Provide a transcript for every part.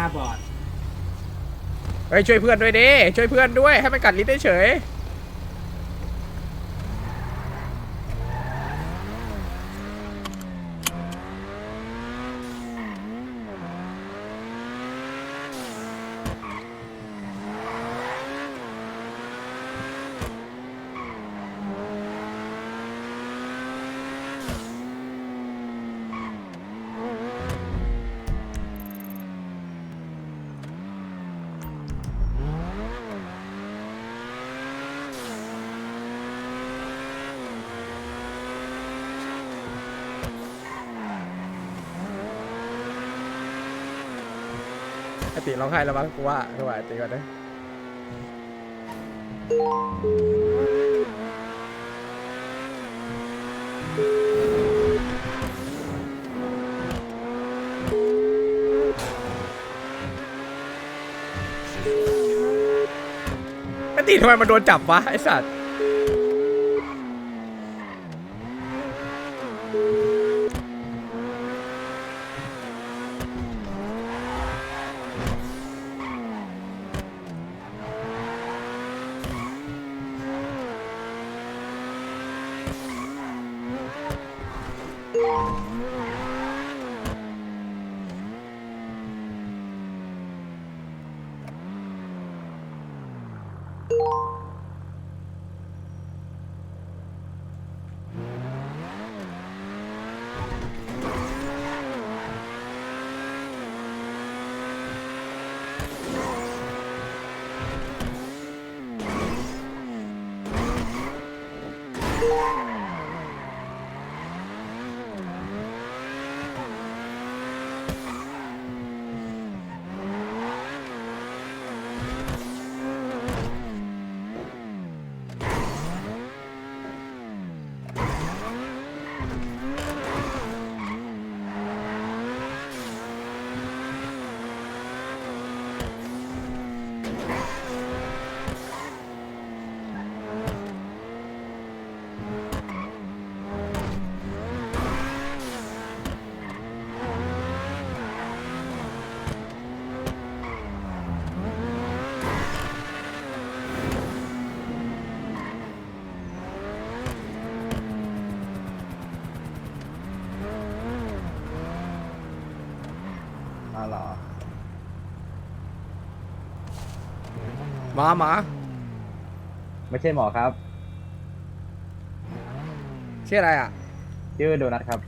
ตาบอด เฮ้ยช่วยเพื่อนด้วยดิ ช่วยเพื่อนด้วย ให้มันกัดลิ้นเฉย ร้องไห้แล้วมั้งกูว่าดูว่าไอตีก่อนนะไอตีทำไมมันโดนจับวะไอสัตว์ Yeah. อ๋อเหรอหมาหมาไม่ใช่หมอครับ ชื่ออะไรอะ ชื่อโดนัทครับ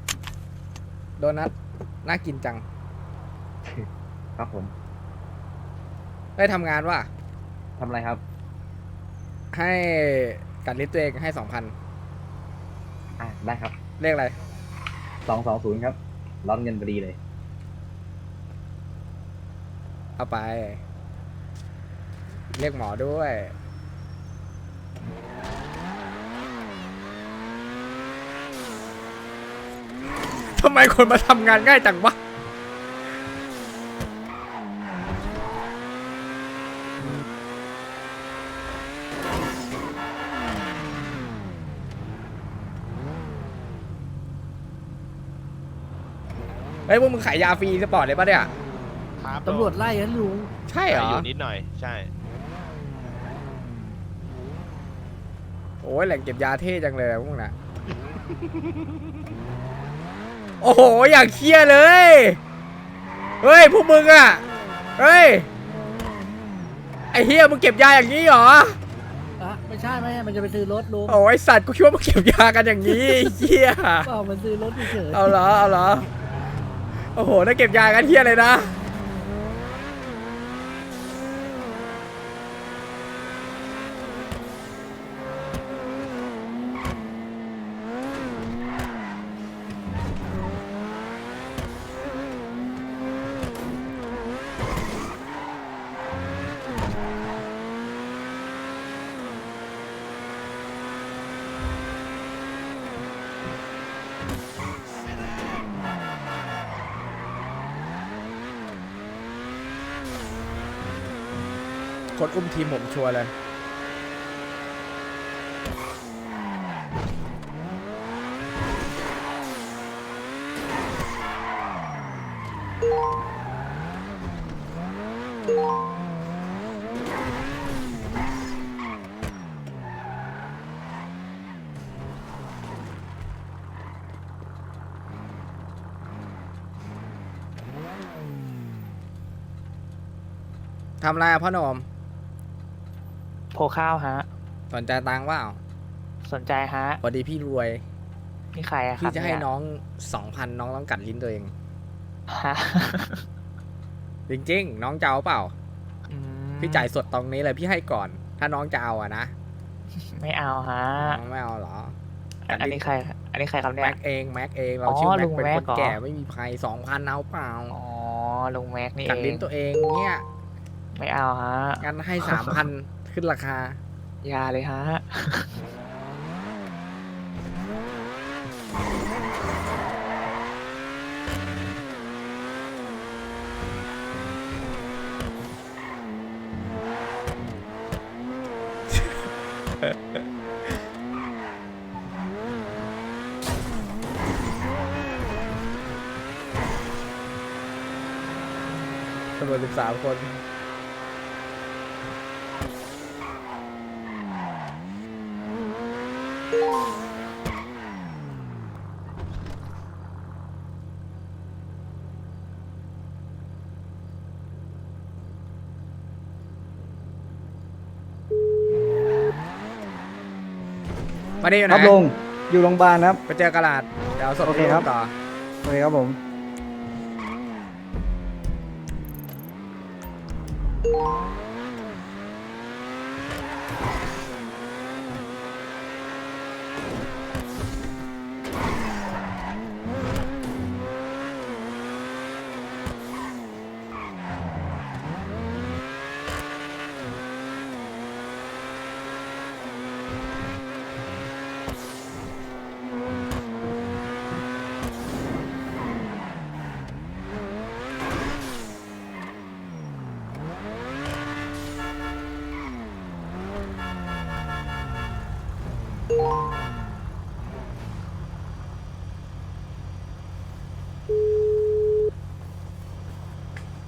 โดนัทน่ากินจังครับผมได้ทำงานว่ะทำอะไรครับ ให้กัดลิ้นตัวเองให้สองพันอะได้ครับเลขอะไรสองสองศูนย์ครับร้อนเงินพอดีเลย เอาไป เรียกหมอด้วย ทำไมคนมาทำงานง่ายจังวะ เฮ้ยพวกมึงขายยาฟรีสปอร์ตเลยปะเนี่ย ครับตำรวจไล่กันลุงใช่เหรออยู่นิดหน่อย ใช่ โอ้ยแหล่งเก็บยาเท่จังเลยพวกน่ะ โอ้โห อย่างเครียดเลย เฮ้ย พวกมึงอะเฮ้ย ไอ้เฮียมึงเก็บยาอย่างนี้เหรอ อะไม่ใช่ไม่ใช่มันจะไปซื้อรถลุงโอ้ยสัตว์กูคิดว่ามึงเก็บยากันอย่างนี้ ไอ้เฮียเปล่ามันซื้อรถเฉยๆเอาเหรอ เอาเหรอ โอ้โห น่าเก็บยากันเฮียเลยนะ คนอุ้มทีมผมชัวร์เลย ทำอะไรอะพ่อหนม ข้าวฮะ สนใจตังค์เปล่าสนใจฮะพอดีพี่รวย นี่ใครอะครับพี่จะให้เยน้องสองพันน้องต้องกัดลิ้นตัวเอง ฮะจริงๆ น้องจะเอาเปล่า อืมพี่จ่ายสดตรงนี้เลยพี่ให้ก่อน ถ้าน้องจะเอาอะนะไม่เอาฮะน้องไม่เอาเหรออันอันนี้ใคร อันนี้ใครครับเนี่แม็ย กเองแม็กเองเราอ๋อชื่อแม็ลุกงเป็นแม็คกนเหรอ แก่ไม่มีภัยสองพันเอาเปล่าอ๋อลุงแม็กนี่เอกัดลิ้งนตัวเองเนี่ยไม่เอาฮะงั้นให้สามพัน ขึ้นราคาอยาเลยฮะ ตำรวจสิบสามคน มาดีอยู่ไหครับนลุงอยู่โรงพยาบาลครับ ไปเจอกระดาษเดี๋ยวเอาสดโอเคครับ ต่อโอเคครับผม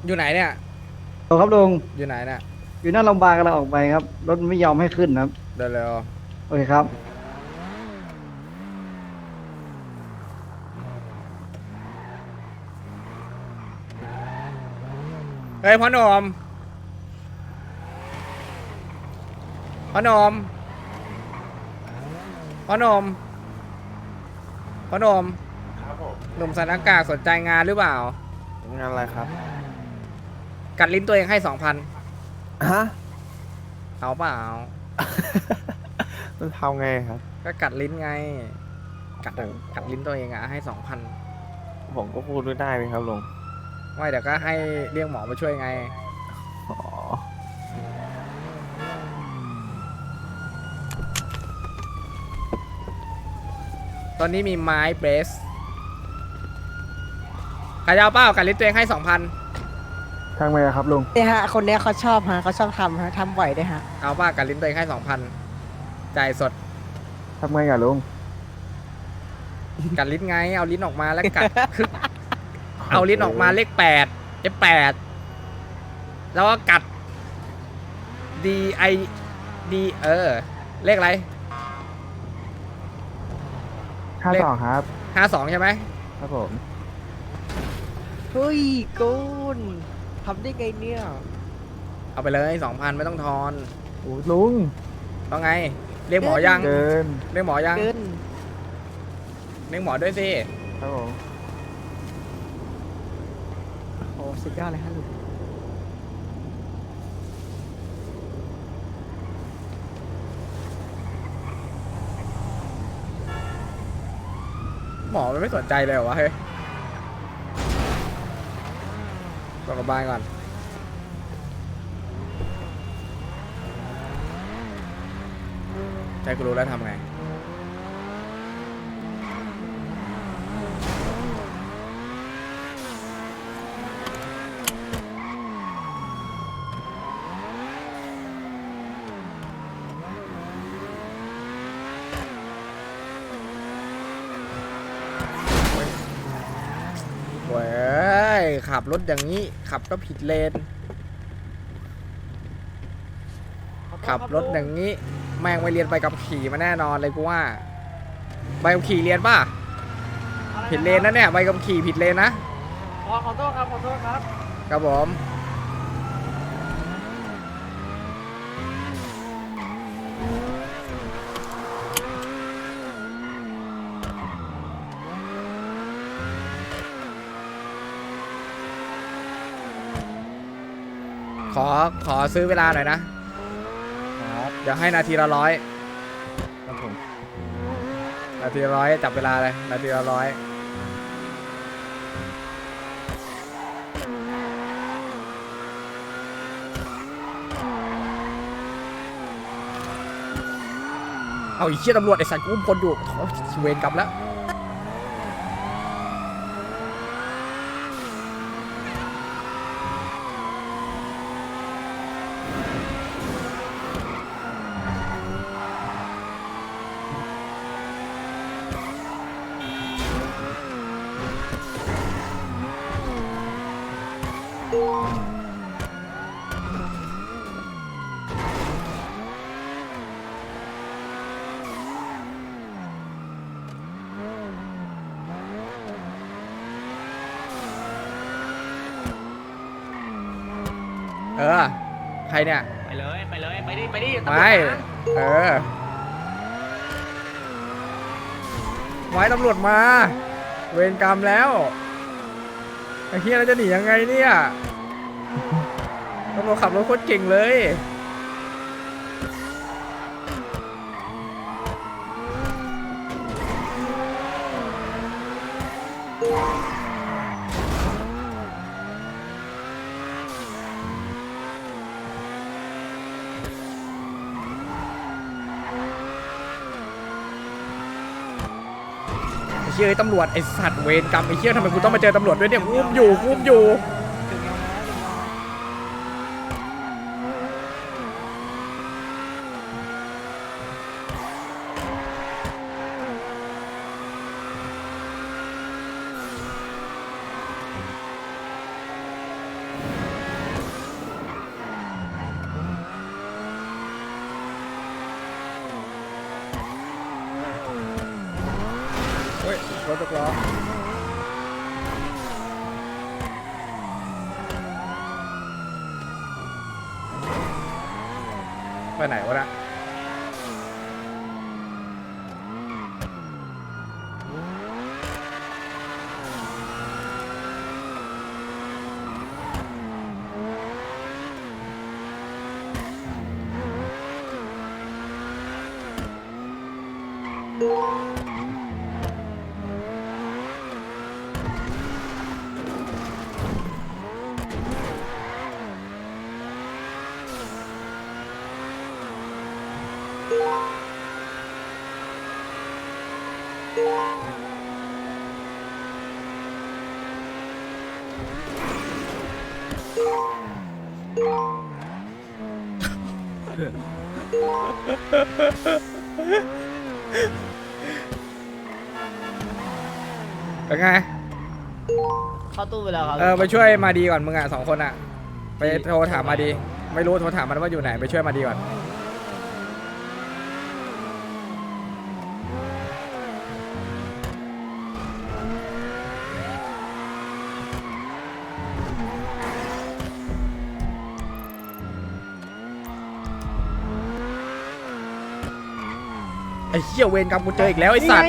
อยู่ไหนเนี่ย โอครับลุงอยู่ไหนเนี่ยอยู่หน้าโรงพยาบาลกำลังออกไปครับ รถไม่ยอมให้ขึ้นครับ เดี๋ยวเร็วโอเคครับเฮ้ยพ่อหนมพ่อหนมพ่อหนมพ่อหนมครับผมหนุ่มใส่หน้ากากสนใจงานหรือเปล่า งานอะไรครับ กัดลิ้นตัวเองให้สองพันฮะ เอาเปล่า มันทำไงครับ ก็กัดลิ้นไง กัดอะกัดลิ้นตัวเองอะให้สองพันผมก็พูดไม่ได้เลยครับลุงไม่เดี๋ยวก็ให้เรียกหมอมาช่วยไง อ๋อตอนนี้มีไม้เบรสใครจะเอาเปล่ากัดลิ้นตัวเองให้สองพัน ทางไงครับลุงเนี่ยฮะ คนเนี้ยเขาชอบฮะเขาชอบทำฮะทำบ่อยด้วยฮะ เอาเปล่ากัดลิ้นตัวเองให้สองพันจ่ายสด ทำไงกับลุงกัดลิ้นไง เอาลิ้นออกมาแล้วกัดคือเอาลิ้นออกมาเลขแปดเลขแปดแล้วก็กัด D I D เออ เลขอะไร ห้าเลขสองครับ ห้าสองใช่ไหม ครับผม เฮ้ยกูน ทำได้ไงเนี่ยเอาไปเลยสองพันไม่ต้องทอนโอ้ลุงต้องไง เรียกหมอยัง เกินเรียกหมอยัง เกินเรียกหมอด้วยสิ ครับผมโอ้สุดยอดเลยฮะลุงหมอมันไม่สนใจเลยเหรอวะเฮ้ย กลับบ้านก่อน ใจกูรู้แล้วทำไง ขับรถอย่างนี้ ขับก็ผิดเลน ขับรถอย่างนี้ แม่งไม่เรียนไปกับขี่มาแน่นอนเลยกูว่าใบกับขี่เรียนป่ะผิดเลนนะเนี่ยใบกับขี่ผิดเลนนะขอขอโทษครับขอโทษครับครับผม ซื้อเวลาหน่อยนะ ครับเดี๋ยวให้นาทีละร้อย ครับผมนาทีละร้อยจับเวลาเลย นาทีละร้อยเอาอีกเชี่ยตำรวจไอ้สัตว์กูอุ้มคนอยู่โถ่เวรกรรมแล้ว เออ ใครเนี่ย ไปเลย ไปเลย ไปดิ ไปดิไม่เออไว้ตำรวจมา เวรกรรมแล้วไอ้เฮียเราจะหนียังไงเนี่ยตำรวจขับรถโคตรเก่งเลย เชี่ยไอ้ตำรวจไอ้สัตว์เวรกรรมไอ้เชี่ยทำไมกูต้องมาเจอตำรวจด้วยเนี่ยกูอุ้มอยู่กูอุ้มอยู่ รถตกล้อไปไหนวะนะ เป็นไง เข้าตู้ไปแล้วครับเออไปช่วยมาดีก่อนมึงอะสองคนอะ ไปโทรถามมาดี ไม่รู้โทรถามมันว่าอยู่ไหนไปช่วยมาดีก่อน ไอ้เหี้ยเวรกรรมกูเจออีกแล้วไอ้สัตว์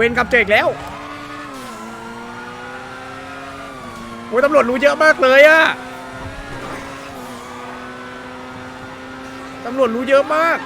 เวรกลับเจออีกแล้วโอ้ยตำรวจรู้เยอะมากเลยอะตำรวจรู้เยอะมาก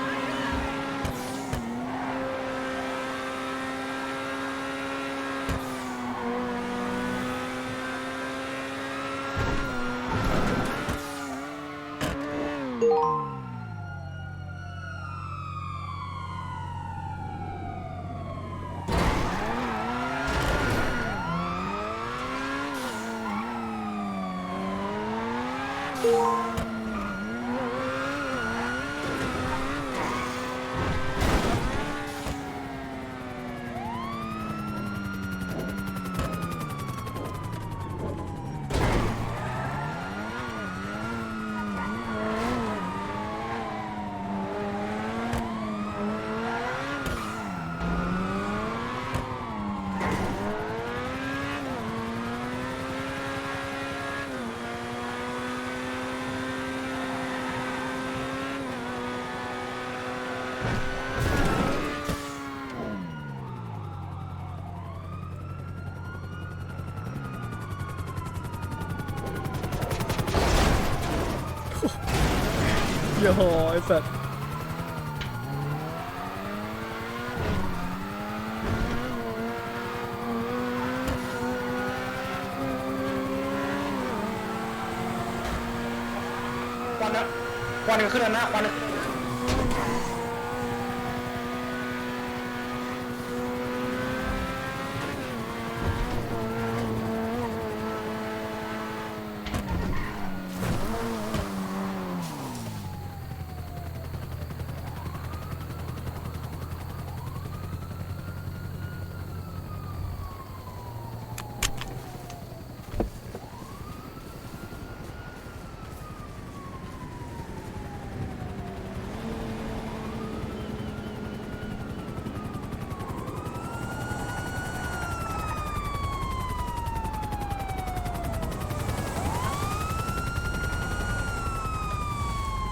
Bye. โย่ไอ้สัตว์ควันนะควันขึ้นแล้วนะควัน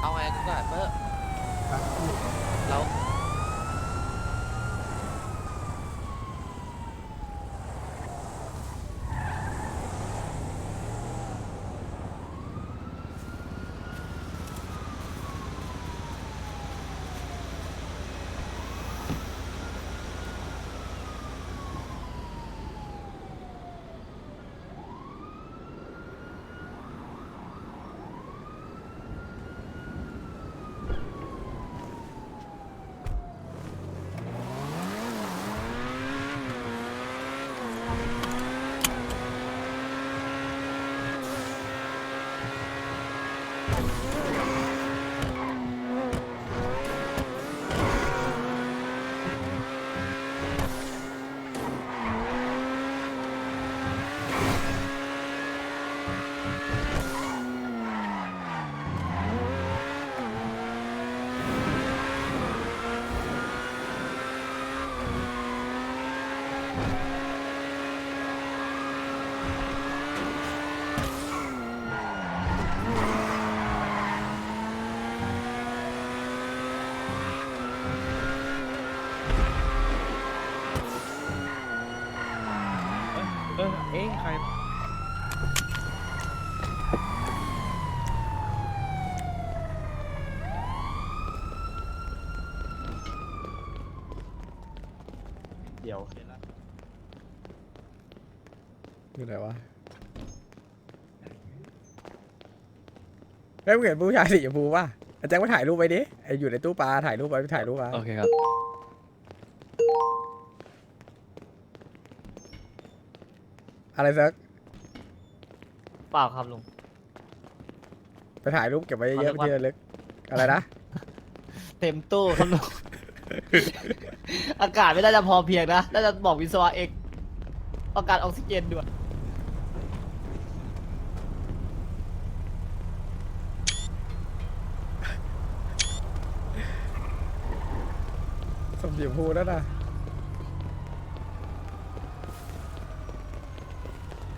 เอาไงกูก่อนเมื่อเรา เออเอ๊ะใคร เดี๋ยว อยู่ไหนวะเฮ้ยมึงเห็นผู้ชายสีชมพูป่ะอาจารย์มาถ่ายรูปไว้ดิไออยู่ในตู้ปลาถ่ายรูปไว้ถ่ายรูปไว้โอเคครับ อะไรสักเปล่าครับลุง ไปถ่ายรูปเก็บไว้เยอะๆเอาไปเรียกว่าที่ระลึกอะไรนะ เต็มตู้ครับลุง อากาศไม่น่าจะพอเพียงนะ น่าจะบอกวิศวะเอกต้องการออกซิเจนด้วย ส มสีชมพูแล้วนะ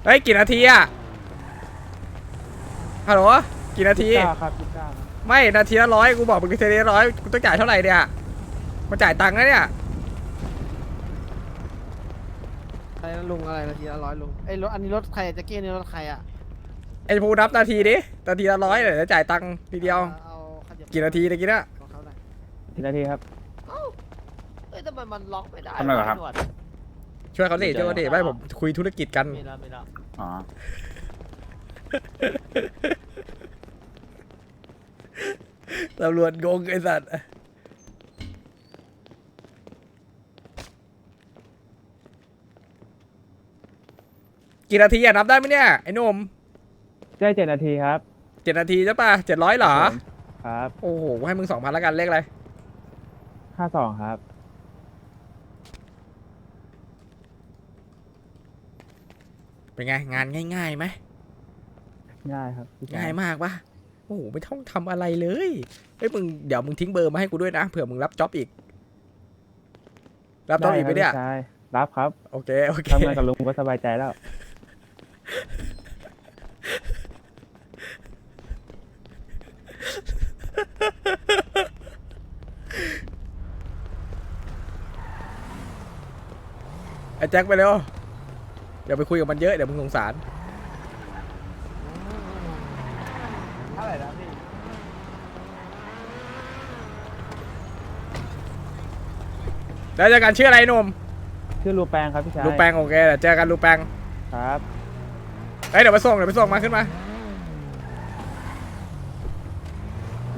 เฮ้ยกี่นาทีอะฮัลโหลกี่นาทีเก้าครับยี่สิบเก้าครับไม่นาทีละร้อยกูบอกมึงนาทีละร้อยกูต้องจ่ายเท่าไหร่เนี่ยมาจ่ายตังค์นะเนี่ยอะไรนะลุงอะไรนาทีละร้อยลุงไอ้รถอันนี้รถใครอะแจ็คเก็ตนี่รถใครอะไอ้ภูนับนาทีดินาทีละร้อยเดี๋ยวจะจ่ายตังค์ทีเดียว เอาขยับกี่นาทีตะกี้น่ะของเขาหน่อยกี่นาทีครับเอ้า เอ้ยทำไมมันล็อกไม่ได้ทำไมเหรอครับวะช่วยเขาดิช่วยเขาดิไม่ผมคุยธุรกิจกันมีแล้วมีแล้วอ๋อตำรวจงงไอ้สัตว์กี่นาทีอะนับได้ไหมเนี่ย ไอ้หนุ่มได้เจ็ดนาทีครับ เจ็ดนาทีใช่ปะเจ็ดร้อยเหรอ ครับโอ้โหกูให้มึงสองพันแล้วกันเลขอะไรห้าสองครับ เป็นไงงานง่ายๆไหมง่ายครับพี่ชง่ายมากปะโอ้โหไม่ต้องทำอะไรเลยเฮ้ยมึงเดี๋ยวมึงทิ้งเบอร์มาให้กูด้วยนะเผื่อมึงรับจ็อบอีก รับจ็อบอีกไหมเนี่ยด้ครับพี่ชายรับครับโอเคโอเคทำงานกับลุงก็สบายใจแล้วไอ้แจ็คไปเร็ว อย่าไปคุยกับมันเยอะเดี๋ยวมึงสงสารเท่าไหร่นะพี่แล้วเจอกันชื่ออะไรหนุ่มชื่อลูแปงครับพี่ชายลูแปงโอเคเดี๋ยวเจอกันลูแปงครับเฮ้ยเดี๋ยวไปส่งเดี๋ยวไปส่งมาขึ้นมา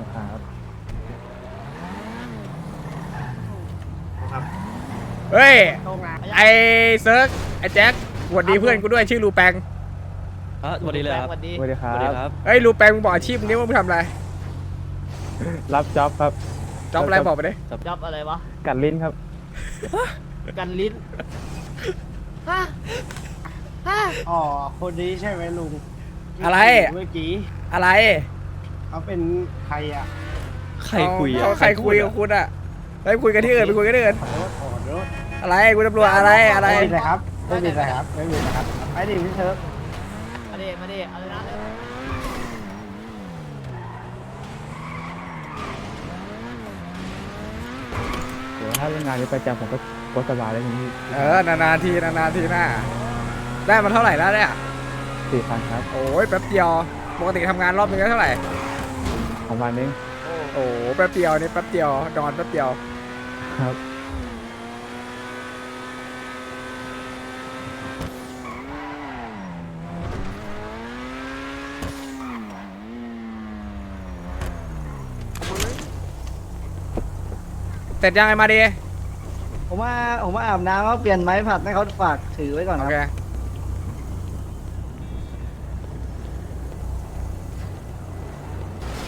นะครับเฮ้ยตรงนะไอ้เซิร์กไอ้แจ็ค สวัสดีเพื่อนกูด้วยชื่อลูแปงอะสวัสดีเลยครับสวัสดีสวัสดีคสรัวัสดีบครับเฮ้ยลูแปงมึงบอกอาชีพมึงนี่ว่ามึงทำอะไรรับจ็อบครับ จ็อบอะไรบอกไปดิจับอะไรวะ กัดลิ้นครับ กันลิ้นฮะฮะอ๋อ คนนี้ใช่ไหมลุงที่อะไร เมื่อกี้อะไรเขาเป็นใครอะใครคุยเขาอะใครคุยกับคุณอะไปคุยกันที่อื่นไปคุยกันที่อื่นขอโทษขอโทษอะไรคุณตำรวจอะไรอะไรไม่มีอะไรครับ ไม่มีอะไรครับ ไม่มีอะไรครับ ไปดิพี่เชิร์ฟมาดิมาดิเอาเลยนะเร็วเดี๋ยวถ้าเรื่องงานนี้ประจำผมก็ก็สบายแล้วทีนี้เออ นานๆที นานๆทีหน้า ได้มาเท่าไหร่แล้วเนี่ย สี่พันครับโอ้ยแป๊บเดียว ปกติทำงานรอบนึงได้เท่าไหร่ ของวันนึงโอ้โห แป๊บเดียวนี่แป๊บเดียวนอนแป๊บเดียว ครับ เสร็จยังไงมาดีผมว่าผมว่าอาบน้ำเขาเปลี่ยนไม้ผัดให้เขาฝากถือไว้ก่อนโอคเครับ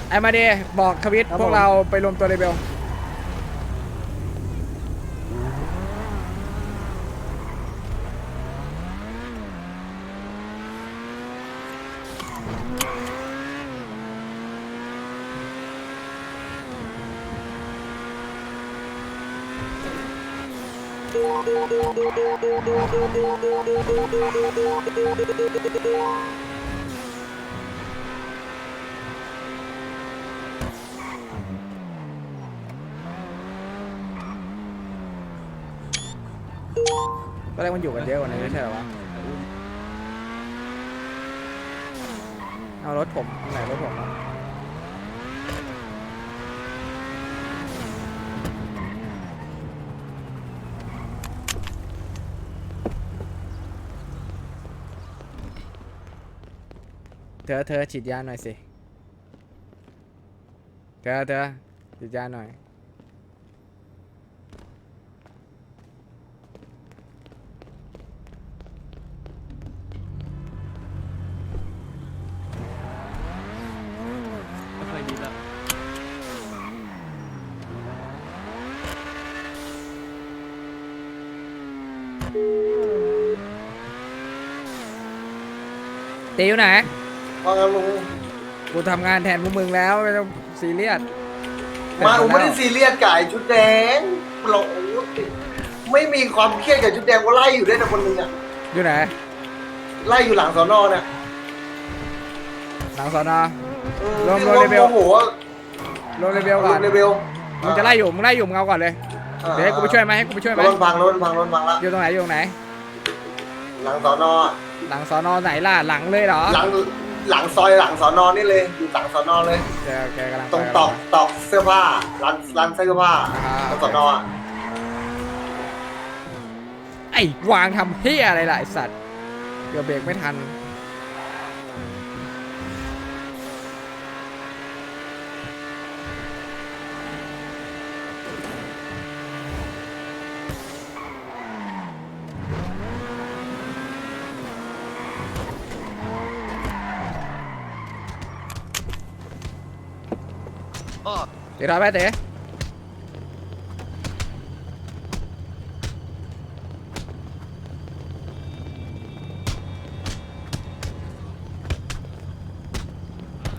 ไอ้มาดีบอกทวิตพวกเราไปรวมตัวเรเบล ตอนแรกมันอยู่กันเยอะกว่านี้ไม่ใช่เหรอวะ เอารถผมไหนรถผมอะ เธอเธอฉีดยาหน่อยสิ เธอเธอจิตยาหน่อยไม่ค่อยดีแล้วตีอยู่ไหน ว่างั้นลุงกูทำงานแทนพวกมึงแล้วไม่ต้องซีเรียสมาผมไม่ได้ซีเรียสกับไอ้ชุดแดงเราไม่มีความเครียดกับชุดแดงก็ไล่อยู่ด้วยนะคนหนึงอะอยู่ไหนไล่อยู่หลังสอนอเนี่ยหลังสอนอเออลงที่ลงเลเวล โมโหอะลงเลเวลก่อนลงเลเวลมึงจะไล่อยู่มึงไล่อยู่มึงเอาก่อนเลยอ่าเดี๋ยวให้กูไปช่วยไหมให้กูไปช่วยไหมรถพังรถพังรถพังละอยู่ตรงไหนอยู่ตรงไหน หลังสอนออะหลังสอนอไหนล่ะหลังเลยเหรอหลัง หลังซอยหลังสอนอนี่เลยอยู่หลังสอนอเลย แกแกกำลังตรงไปตอกตอกเสื้อผ้าร้านร้านเสื้อผ้าอ่าหลังสอนออะไอ้วางทำเฮียอะไรล่ะไอสัตว์เกือบเบรกไม่ทัน เดี๋ยวรอแป๊บเต๋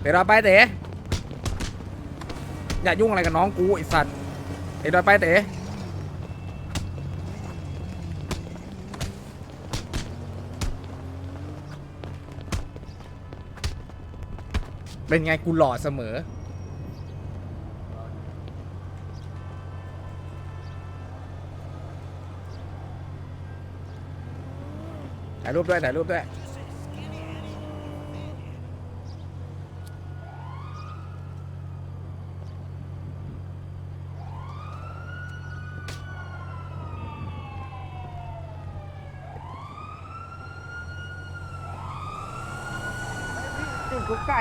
เดี๋ยวรอไปเต๋อย่ายุ่งอะไรกับน้องกูไอสัตว์เดี๋ยวรอไปเต๋เป็นไงกูหล่อเสมอ ถ่ายรูปด้วยถ่ายรูปด้วยติดกุ๊กไก่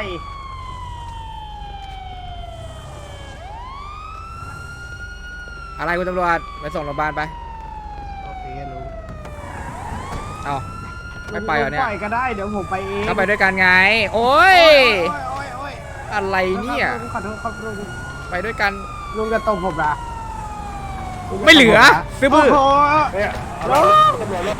อะไรคุณตำรวจไปส่งโรงพยาบาลไป โอเคลุง เอา ไม่ไปเหรอเนี่ย ปล่อยก็ได้เดี๋ยวผมไปเองก็ไปด้วยกันไง โอ้ย โอ้ยโอ้ยโอ้ยอะไรเนี่ย ขอโทษครับลุงไปด้วยกัน ลุงจะตบผมนะลุงจะไม่เหลือตบผมนะซื้อบื้อโอ้โหเนี่ยเอารถตำรวจรถ